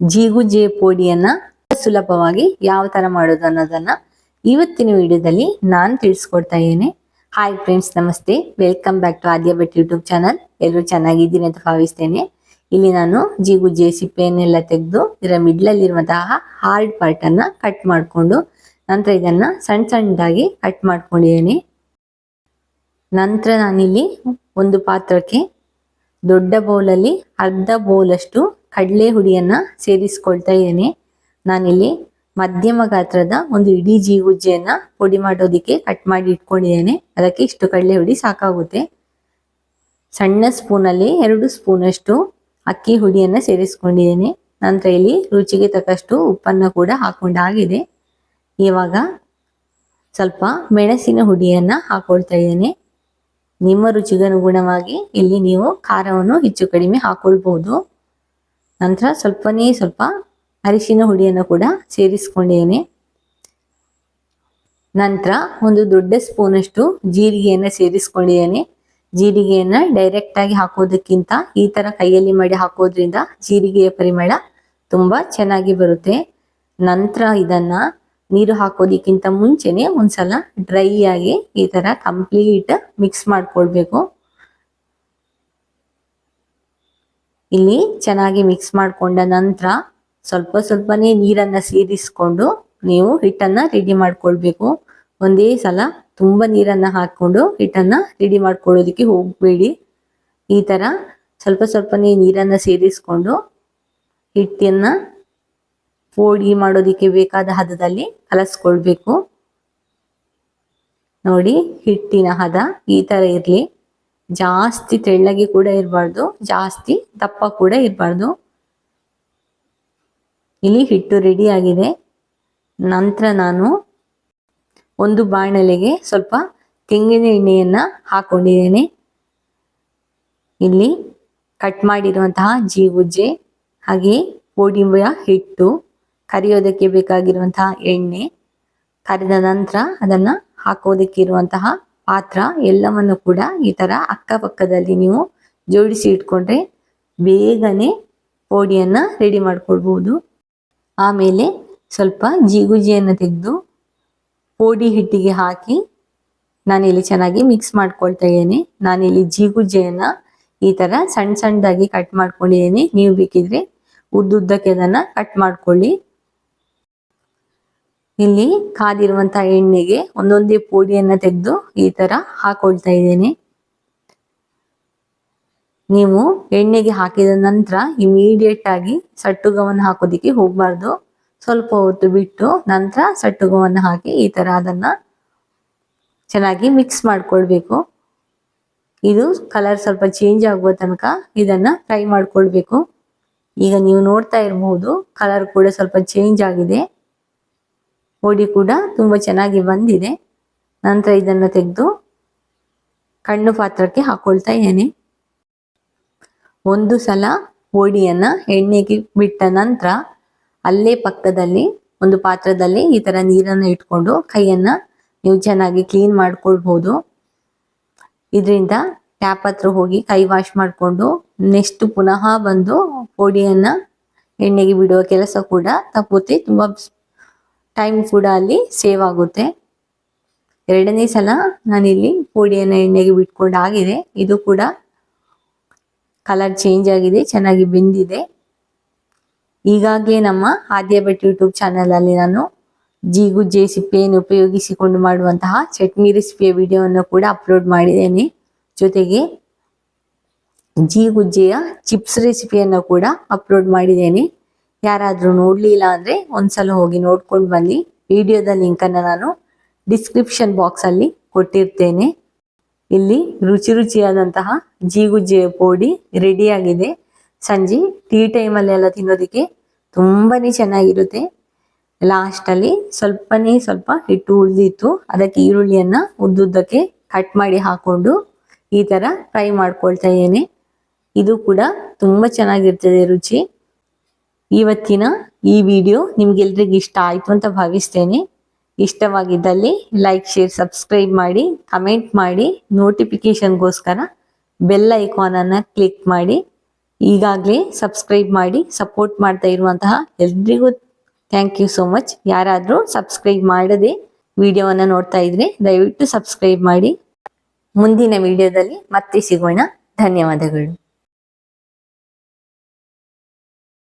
ಜೀಗುಜೆ ಪೋಡಿಯನ್ನ ಸುಲಭವಾಗಿ ಯಾವ ತರ ಮಾಡೋದು ಅನ್ನೋದನ್ನ ಇವತ್ತಿನ ವಿಡಿಯೋದಲ್ಲಿ ನಾನು ತಿಳಿಸ್ಕೊಡ್ತಾ ಇದ್ದೇನೆ. ಹಾಯ್ ಫ್ರೆಂಡ್ಸ್ ನಮಸ್ತೆ. Welcome back to Aadya Bhat YouTube channel ಎಲ್ಲರೂ ಚೆನ್ನಾಗಿದ್ದೀನಿ ಅಂತ ಭಾವಿಸ್ತೇನೆ. ಇಲ್ಲಿ ನಾನು ಜೀಗುಜ್ಜೆ ಸಿಪ್ಪೆಯನ್ನೆಲ್ಲ ತೆಗೆದು ಇದರ ಮಿಡ್ಲಲ್ಲಿರುವಂತಹ ಹಾರ್ಡ್ ಪಾರ್ಟ್ ಅನ್ನ ಕಟ್ ಮಾಡಿಕೊಂಡು ನಂತರ ಇದನ್ನ ಸಣ್ಣ ಸಣ್ಣದಾಗಿ ಕಟ್ ಮಾಡ್ಕೊಂಡಿದ್ದೇನೆ. ನಂತರ ನಾನಿಲ್ಲಿ ಒಂದು ಪಾತ್ರಕ್ಕೆ ದೊಡ್ಡ ಬೌಲಲ್ಲಿ ಅರ್ಧ ಬೌಲಷ್ಟು ಕಡಲೆ ಹುಡಿಯನ್ನು ಸೇರಿಸ್ಕೊಳ್ತಾ ಇದ್ದೇನೆ. ನಾನಿಲ್ಲಿ ಮಧ್ಯಮ ಗಾತ್ರದ ಒಂದು ಇಡೀ ಜೀಗುಜ್ಜೆಯನ್ನ ಪುಡಿ ಮಾಡೋದಿಕ್ಕೆ ಕಟ್ ಮಾಡಿ ಇಟ್ಕೊಂಡಿದ್ದೇನೆ. ಅದಕ್ಕೆ ಇಷ್ಟು ಕಡಲೆ ಹುಡಿ ಸಾಕಾಗುತ್ತೆ. ಸಣ್ಣ ಸ್ಪೂನಲ್ಲಿ ಎರಡು ಸ್ಪೂನಷ್ಟು ಅಕ್ಕಿ ಹುಡಿಯನ್ನು ಸೇರಿಸ್ಕೊಂಡಿದ್ದೇನೆ. ನಂತರ ಇಲ್ಲಿ ರುಚಿಗೆ ತಕ್ಕಷ್ಟು ಉಪ್ಪನ್ನು ಕೂಡ ಹಾಕೊಂಡಾಗಿದೆ. ಇವಾಗ ಸ್ವಲ್ಪ ಮೆಣಸಿನ ಹುಡಿಯನ್ನು ಹಾಕೊಳ್ತಾ ಇದ್ದೇನೆ. ನಿಮ್ಮ ರುಚಿಗನುಗುಣವಾಗಿ ಇಲ್ಲಿ ನೀವು ಖಾರವನ್ನು ಹೆಚ್ಚು ಕಡಿಮೆ ಹಾಕೊಳ್ಬಹುದು ನಂತರ ಸ್ವಲ್ಪನೇ ಸ್ವಲ್ಪ ಅರಿಶಿನ ಹುಡಿಯನ್ನು ಕೂಡ ಸೇರಿಸ್ಕೊಂಡೇನೆ ನಂತರ ಒಂದು ದೊಡ್ಡ ಸ್ಪೂನಷ್ಟು ಜೀರಿಗೆಯನ್ನು ಸೇರಿಸ್ಕೊಂಡಿದ್ದೇನೆ. ಜೀರಿಗೆಯನ್ನ ಡೈರೆಕ್ಟ್ ಆಗಿ ಹಾಕೋದಕ್ಕಿಂತ ಈ ತರ ಕೈಯಲ್ಲಿ ಮಾಡಿ ಹಾಕೋದ್ರಿಂದ ಜೀರಿಗೆಯ ಪರಿಮಳ ತುಂಬ ಚೆನ್ನಾಗಿ ಬರುತ್ತೆ. ನಂತರ ಇದನ್ನ ನೀರು ಹಾಕೋದಕ್ಕಿಂತ ಮುಂಚೆನೆ ಒಂದ್ಸಲ ಡ್ರೈ ಆಗಿ ಈ ತರ ಕಂಪ್ಲೀಟ್ ಮಿಕ್ಸ್ ಮಾಡ್ಕೊಳ್ಬೇಕು. ಇಲ್ಲಿ ಚೆನ್ನಾಗಿ ಮಿಕ್ಸ್ ಮಾಡ್ಕೊಂಡ ನಂತರ ಸ್ವಲ್ಪ ಸ್ವಲ್ಪನೇ ನೀರನ್ನ ಸೇರಿಸ್ಕೊಂಡು ನೀವು ಹಿಟ್ಟನ್ನ ರೆಡಿ ಮಾಡ್ಕೊಳ್ಬೇಕು. ಒಂದೇ ಸಲ ತುಂಬಾ ನೀರನ್ನ ಹಾಕೊಂಡು ಹಿಟ್ಟನ್ನ ರೆಡಿ ಮಾಡ್ಕೊಳ್ಳೋದಕ್ಕೆ ಹೋಗಬೇಡಿ. ಈ ತರ ಸ್ವಲ್ಪ ಸ್ವಲ್ಪನೇ ನೀರನ್ನ ಸೇರಿಸ್ಕೊಂಡು ಹಿಟ್ಟನ್ನ ಪೋಡಿ ಮಾಡೋದಿಕ್ಕೆ ಬೇಕಾದ ಹದದಲ್ಲಿ ಕಲಸ್ಕೊಳ್ಬೇಕು. ನೋಡಿ ಹಿಟ್ಟಿನ ಹದ ಈ ತರ ಇರ್ಲಿ. ಜಾಸ್ತಿ ತೆಳ್ಳಗೆ ಕೂಡ ಇರಬಾರ್ದು, ಜಾಸ್ತಿ ದಪ್ಪ ಕೂಡ ಇರಬಾರ್ದು. ಇಲ್ಲಿ ಹಿಟ್ಟು ರೆಡಿ ಆಗಿದೆ. ನಂತರ ನಾನು ಒಂದು ಬಾಣಲೆಗೆ ಸ್ವಲ್ಪ ತೆಂಗಿನ ಎಣ್ಣೆಯನ್ನ ಹಾಕೊಂಡಿದ್ದೇನೆ. ಇಲ್ಲಿ ಕಟ್ ಮಾಡಿರುವಂತಹ ಜೀಗುಜ್ಜೆ ಹಾಗೆ ಗೋಡಿಂಬೆಯ ಹಿಟ್ಟು, ಕರಿಯೋದಕ್ಕೆ ಬೇಕಾಗಿರುವಂತಹ ಎಣ್ಣೆ, ಕರಿದ ನಂತರ ಅದನ್ನ ಹಾಕೋದಕ್ಕೆ ಇರುವಂತಹ ಪಾತ್ರ ಎಲ್ಲವನ್ನು ಕೂಡ ಈ ತರ ಅಕ್ಕಪಕ್ಕದಲ್ಲಿ ನೀವು ಜೋಡಿಸಿ ಇಟ್ಕೊಂಡ್ರೆ ಬೇಗನೆ ಪೋಡಿಯನ್ನ ರೆಡಿ ಮಾಡ್ಕೊಳ್ಬಹುದು ಆಮೇಲೆ ಸ್ವಲ್ಪ ಜೀಗುಜಿಯನ್ನು ತೆಗೆದು ಪೋಡಿ ಹಿಟ್ಟಿಗೆ ಹಾಕಿ ನಾನಿಲ್ಲಿ ಚೆನ್ನಾಗಿ ಮಿಕ್ಸ್ ಮಾಡ್ಕೊಳ್ತಾ ಇದ್ದೇನೆ. ನಾನಿಲ್ಲಿ ಜೀಗುಜ್ಜೆಯನ್ನ ಈ ತರ ಸಣ್ಣ ಸಣ್ಣದಾಗಿ ಕಟ್ ಮಾಡ್ಕೊಂಡಿದ್ದೀನಿ. ನೀವು ಬೇಕಿದ್ರೆ ಉದ್ದುದ್ದಕ್ಕೆ ಅದನ್ನು ಕಟ್ ಮಾಡ್ಕೊಳ್ಳಿ. ಇಲ್ಲಿ ಕಾದಿರುವಂತ ಎಣ್ಣೆಗೆ ಒಂದೊಂದೇ ಪೋಡಿಯನ್ನ ತೆಗೆದು ಈ ತರ ಹಾಕೊಳ್ತಾ ಇದ್ದೇನೆ. ನೀವು ಎಣ್ಣೆಗೆ ಹಾಕಿದ ನಂತರ ಇಮಿಡಿಯೇಟ್ ಆಗಿ ಸಟ್ಟುಗವನ್ನು ಹಾಕೋದಿಕ್ಕೆ ಹೋಗ್ಬಾರ್ದು. ಸ್ವಲ್ಪ ಹೊತ್ತು ಬಿಟ್ಟು ನಂತರ ಸಟ್ಟುಗವನ್ನು ಹಾಕಿ ಈ ತರ ಅದನ್ನ ಚೆನ್ನಾಗಿ ಮಿಕ್ಸ್ ಮಾಡ್ಕೊಳ್ಬೇಕು. ಇದು ಕಲರ್ ಸ್ವಲ್ಪ ಚೇಂಜ್ ಆಗುವ ತನಕ ಇದನ್ನ ಫ್ರೈ ಮಾಡ್ಕೊಳ್ಬೇಕು. ಈಗ ನೀವು ನೋಡ್ತಾ ಇರಬಹುದು ಕಲರ್ ಕೂಡ ಸ್ವಲ್ಪ ಚೇಂಜ್ ಆಗಿದೆ. ಪೋಡಿ ಕೂಡ ತುಂಬಾ ಚೆನ್ನಾಗಿ ಬಂದಿದೆ. ನಂತರ ಇದನ್ನು ತೆಗೆದು ಕಣ್ಣು ಪಾತ್ರಕ್ಕೆ ಹಾಕೊಳ್ತಾ ಇದ್ದೇನೆ. ಒಂದು ಸಲ ಪೋಡಿಯನ್ನ ಎಣ್ಣೆಗೆ ಬಿಟ್ಟ ನಂತರ ಅಲ್ಲೇ ಪಕ್ಕದಲ್ಲಿ ಒಂದು ಪಾತ್ರದಲ್ಲಿ ಈ ತರ ನೀರನ್ನು ಇಟ್ಕೊಂಡು ಕೈಯನ್ನ ನೀವು ಚೆನ್ನಾಗಿ ಕ್ಲೀನ್ ಮಾಡ್ಕೊಳ್ಬಹುದು ಇದರಿಂದ ಟ್ಯಾಪ್ ಹತ್ರ ಹೋಗಿ ಕೈ ವಾಶ್ ಮಾಡಿಕೊಂಡು ನೆಕ್ಸ್ಟ್ ಪುನಃ ಬಂದು ಪೋಡಿಯನ್ನ ಎಣ್ಣೆಗೆ ಬಿಡುವ ಕೆಲಸ ಕೂಡ ತಪ್ಪುತ್ತೆ. ತುಂಬಾ ಟೈಮ್ ಕೂಡ ಅಲ್ಲಿ ಸೇವ್ ಆಗುತ್ತೆ. ಎರಡನೇ ಸಲ ನಾನಿಲ್ಲಿ ಪುಡಿಯನ್ನು ಎಣ್ಣೆಗೆ ಬಿಟ್ಕೊಂಡು ಆಗಿದೆ ಇದು ಕೂಡ ಕಲರ್ ಚೇಂಜ್ ಆಗಿದೆ, ಚೆನ್ನಾಗಿ ಬೆಂದಿದೆ. ಈಗಾಗಲೇ ನಮ್ಮ ಆದ್ಯ ಭಟ್ ಯೂಟ್ಯೂಬ್ ಚಾನಲಲ್ಲಿ ನಾನು ಜೀಗುಜ್ಜೆ ಸಿಪ್ಪೆಯನ್ನು ಉಪಯೋಗಿಸಿಕೊಂಡು ಮಾಡುವಂತಹ ಚಟ್ನಿ ರೆಸಿಪಿಯ ವಿಡಿಯೋವನ್ನು ಕೂಡ ಅಪ್ಲೋಡ್ ಮಾಡಿದ್ದೇನೆ. ಜೊತೆಗೆ ಜೀಗುಜ್ಜೆಯ ಚಿಪ್ಸ್ ರೆಸಿಪಿಯನ್ನು ಕೂಡ ಅಪ್ಲೋಡ್ ಮಾಡಿದ್ದೇನೆ. ಯಾರಾದ್ರೂ ನೋಡಲಿಲ್ಲ ಅಂದ್ರೆ ಒಂದ್ಸಲ ಹೋಗಿ ನೋಡ್ಕೊಂಡು ಬನ್ನಿ. ವಿಡಿಯೋದ ಲಿಂಕನ್ನು ನಾನು ಡಿಸ್ಕ್ರಿಪ್ಷನ್ ಬಾಕ್ಸಲ್ಲಿ ಕೊಟ್ಟಿರ್ತೇನೆ. ಇಲ್ಲಿ ರುಚಿ ರುಚಿಯಾದಂತಹ ಜೀಗುಜ್ಜೆ ಪೋಡಿ ರೆಡಿಯಾಗಿದೆ ಸಂಜೆ ಟೀ ಟೈಮಲ್ಲಿ ಎಲ್ಲ ತಿನ್ನೋದಕ್ಕೆ ತುಂಬಾನೇ ಚೆನ್ನಾಗಿರುತ್ತೆ. ಲಾಸ್ಟಲ್ಲಿ ಸ್ವಲ್ಪನೇ ಸ್ವಲ್ಪ ಹಿಟ್ಟು ಉಳಿದಿತ್ತು. ಅದಕ್ಕೆ ಈರುಳ್ಳಿಯನ್ನು ಉದ್ದುದ್ದಕ್ಕೆ ಕಟ್ ಮಾಡಿ ಹಾಕೊಂಡು ಈ ಥರ ಫ್ರೈ ಮಾಡ್ಕೊಳ್ತಾ ಇದ್ದೇನೆ. ಇದು ಕೂಡ ತುಂಬ ಚೆನ್ನಾಗಿರ್ತದೆ ರುಚಿ. ಇವತ್ತಿನ ಈ ವಿಡಿಯೋ ನಿಮ್ಗೆಲ್ರಿಗೂ ಇಷ್ಟ ಆಯ್ತು ಅಂತ ಭಾವಿಸ್ತೇನೆ. ಇಷ್ಟವಾಗಿದ್ದಲ್ಲಿ ಲೈಕ್ ಶೇರ್ ಸಬ್ಸ್ಕ್ರೈಬ್ ಮಾಡಿ ಕಮೆಂಟ್ ಮಾಡಿ ನೋಟಿಫಿಕೇಶನ್ಗೋಸ್ಕರ ಬೆಲ್ ಐಕಾನ್ ಅನ್ನು ಕ್ಲಿಕ್ ಮಾಡಿ, ಈಗಾಗಲೇ ಸಬ್ಸ್ಕ್ರೈಬ್ ಮಾಡಿ ಸಪೋರ್ಟ್ ಮಾಡ್ತಾ ಇರುವಂತಹ ಎಲ್ರಿಗೂ ಥ್ಯಾಂಕ್ ಯು ಸೋ ಮಚ್ ಯಾರಾದರೂ ಸಬ್ಸ್ಕ್ರೈಬ್ ಮಾಡದೆ ವಿಡಿಯೋವನ್ನು ನೋಡ್ತಾ ಇದ್ರೆ ದಯವಿಟ್ಟು ಸಬ್ಸ್ಕ್ರೈಬ್ ಮಾಡಿ. ಮುಂದಿನ ವಿಡಿಯೋದಲ್ಲಿ ಮತ್ತೆ ಸಿಗೋಣ. ಧನ್ಯವಾದಗಳು.